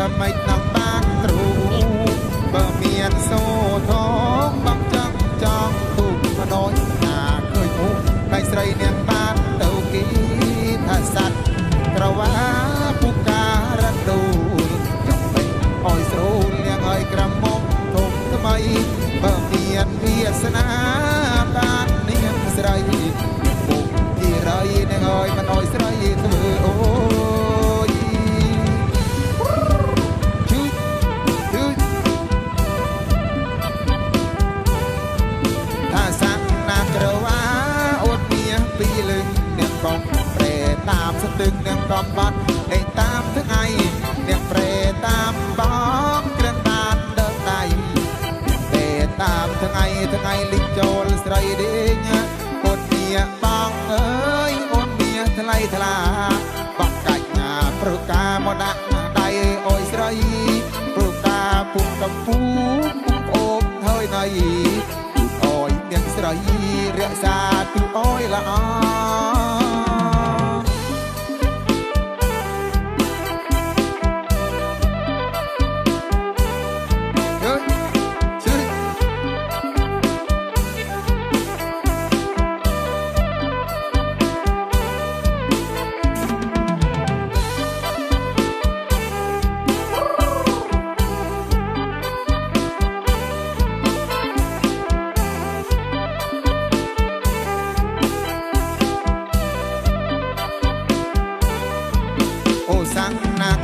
ក៏មិនដល់បាក់ទ្រូបើមានសូធំបងចង់ចង់ទូកក៏ដូចណាឃើញមុខតែស្រីនាងបានទៅគីថាសัตว์ក្រវាពូការៈដូលចង់ពេញអោយស្រូលនាងឲ្យក្រមុំធំថ្មីបើមានវាសនាបាននាងស្រី កកំប្រែតាមស្ទឹងអ្នកកំបាត់ឯតាមថ្ងៃអ្នកប្រែតាមបងក្រិនបានដើមដៃតែតាមថ្ងៃថ្ងៃលិចចូលស្រីដេញអូនមាសបងអើយអូនមាសថ្លៃថ្លាបាក់កាច់ណាប្រកាមកដាក់ដៃអើយស្រីប្រកាពុកកំពូពុកអូបហើយណៃអើយនាងស្រីរក្សាទូអើយល្អ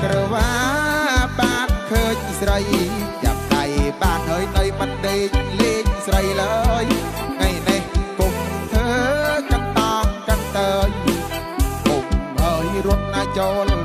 ក្រវ៉ាបានឃើញស្រីចាប់ដៃបានហើយនៅមិនដេកលេងស្រីឡើយថ្ងៃនេះគុំធ្វើកន្តងកន្តើយគុំហើយរត់ណាចូល